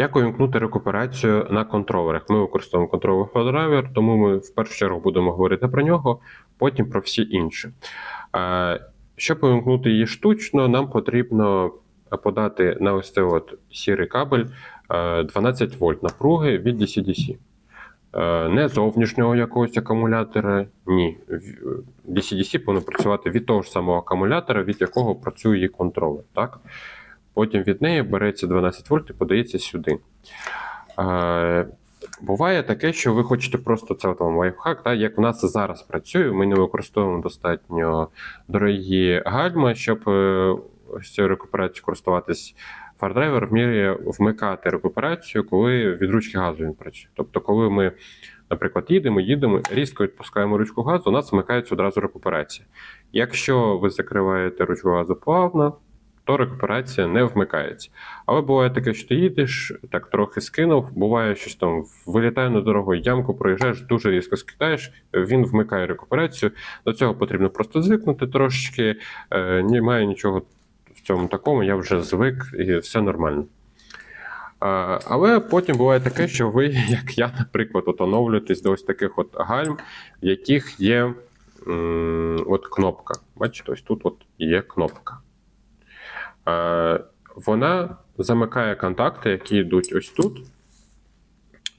Як увімкнути рекуперацію на контролерах? Ми використовуємо контролер драйвер, тому ми в першу чергу будемо говорити про нього, потім про всі інші. Е, Щоб увімкнути її штучно, нам потрібно подати на ось цей от сірий кабель е, 12 вольт напруги від DC-DC. Е, Не зовнішнього якогось акумулятора, ні. DC-DC повинен працювати від того ж самого акумулятора, від якого працює її контролер. Потім від неї береться 12 вольт і подається сюди. Е, Буває таке, що ви хочете просто це от вам лайфхак, так, як у нас зараз працює, ми не використовуємо достатньо дорогі гальма, щоб е, ось цією рекуперацією користуватись. Фардрайвер вміє вмикати рекуперацію, коли від ручки газу він працює. Тобто, коли ми, наприклад, їдемо, їдемо, різко відпускаємо ручку газу, у нас вмикається одразу рекуперація. Якщо ви закриваєте ручку газу плавно, то рекуперація не вмикається. Але буває таке, що ти їдеш, так трохи скинув, буває щось там, вилітає на дорогу, ямку проїжджаєш, дуже різко скидаєш, він вмикає рекуперацію. До цього потрібно просто звикнути трошечки, е, немає нічого в цьому такому, я вже звик і все нормально. А, Але потім буває таке, що ви, як я, наприклад, от оновлюєтесь до ось таких от гальм, в яких є от кнопка. Бачите, ось тут от є кнопка. Вона замикає контакти, які йдуть ось тут.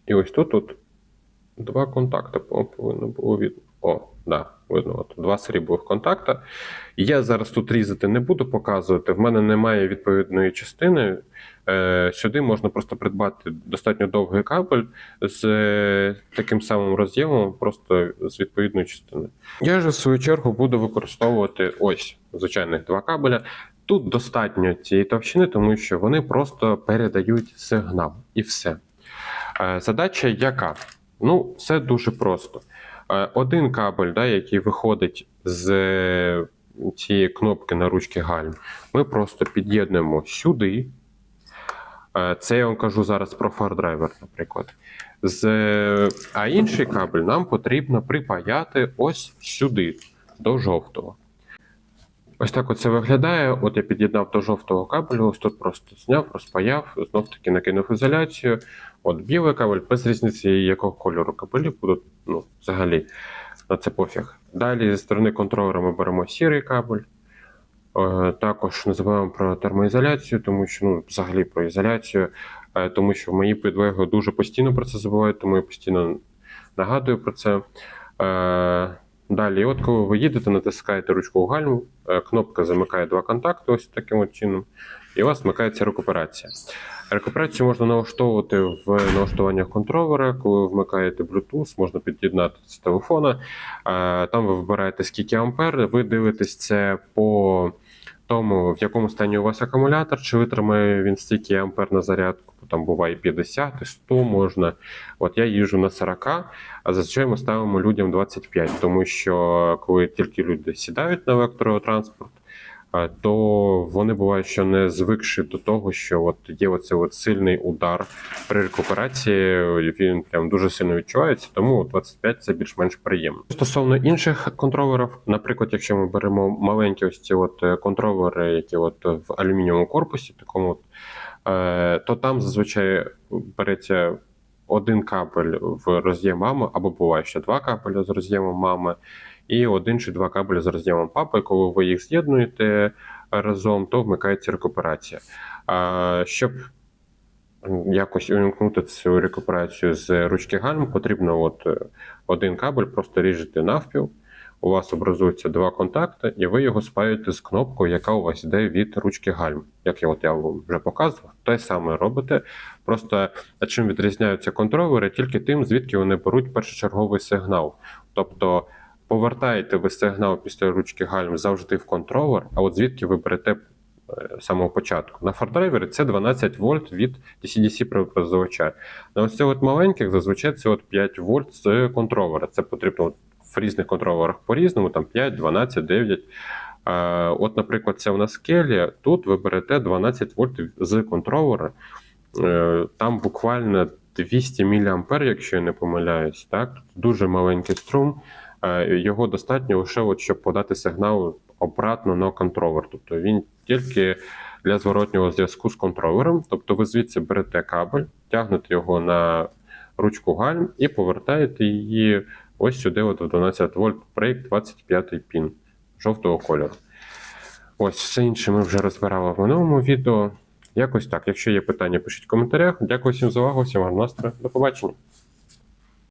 І ось тут от два контакти повинно було видно. О, да, видно, от два срібних контакта. Я зараз тут різати не буду показувати. В мене немає відповідної частини. Е, Сюди можна просто придбати достатньо довгий кабель з е, таким самим роз'ємом, просто з відповідної частини. Я ж в свою чергу буду використовувати ось звичайних два кабеля. Тут достатньо цієї товщини, тому що вони просто передають сигнал і все. Е, Задача яка? Ну, все дуже просто. Е, Один кабель, да, який виходить з е, цієї кнопки на ручки гальм, ми просто під'єднуємо сюди. Це я вам кажу зараз про фардрайвер, наприклад. З, а інший кабель нам потрібно припаяти ось сюди, до жовтого. Ось так це виглядає. От я під'єднав до жовтого кабелю, ось тут просто зняв, розпаяв, знов таки накинув ізоляцію. От білий кабель, без різниці, якого кольору кабелі будуть, ну, взагалі, на це пофіг. Далі зі сторони контролера ми беремо сірий кабель. Е, Також не забуваємо про термоізоляцію, тому що ну, взагалі про ізоляцію, е, тому що мої підлеглі дуже постійно про це забувають, тому я постійно нагадую про це. Далі, от коли ви їдете, натискаєте ручку гальму, е, кнопка замикає два контакти, ось таким от чином, і у вас вмикається рекуперація. Рекуперацію можна налаштовувати в налаштуваннях контролера, коли ви вмикаєте Bluetooth, можна під'єднати з телефона. Е, Там ви вибираєте скільки ампер, ви дивитесь це по тому, в якому стані у вас акумулятор, чи витримає він стільки ампер на зарядку, там буває 50, і 100 можна. От я їжджу на 40, а зазвичай ми ставимо людям 25, тому що коли тільки люди сідають на електротранспорт, то вони бувають, що не звикші до того, що от є оцей от сильний удар при рекуперації, він прям дуже сильно відчувається, тому 25 це більш-менш приємно. Стосовно інших контролерів, наприклад, якщо ми беремо маленькі ось ці от е, контролери, які от в алюмінієвому корпусі, такому е, то там зазвичай береться один кабель в роз'єм мами, або буває ще два кабеля з роз'ємом мами, і один чи два кабелі з роз'ємом папи. Коли ви їх з'єднуєте разом, то вмикається рекуперація. А, щоб якось увімкнути цю рекуперацію з ручки гальм, потрібно от е, один кабель просто ріжете навпіл. У вас образуються два контакти, і ви його спаєте з кнопкою, яка у вас йде від ручки гальм. Як я от я вам вже показував, те саме робите. Просто чим відрізняються контролери, тільки тим, звідки вони беруть першочерговий сигнал. Тобто повертаєте ви сигнал після ручки гальм завжди в контролер, а от звідки ви берете е, самого початку. На фардрайвері це 12 вольт від DC-DC преобразувача. На ось цих маленьких зазвичай це от 5 вольт з контролера. Це потрібно от в різних контролерах по-різному, там 5, 12, 9. Е, От, наприклад, це у нас келі. Тут ви берете 12 вольт з контролера. Е, Там буквально 200 мА, якщо я не помиляюсь. Так? Дуже маленький струм. Е, Його достатньо лише, от, щоб подати сигнал обратно на контролер. Тобто він тільки для зворотнього зв'язку з контролером. Тобто ви звідси берете кабель, тягнете його на ручку гальм і повертаєте її ось сюди, от в 12 вольт брейк 25 пін жовтого кольору. Ось все інше ми вже розбирали в минулому відео. Якось так. Якщо є питання, пишіть в коментарях. Дякую всім за увагу, всім гарного настрою. До побачення.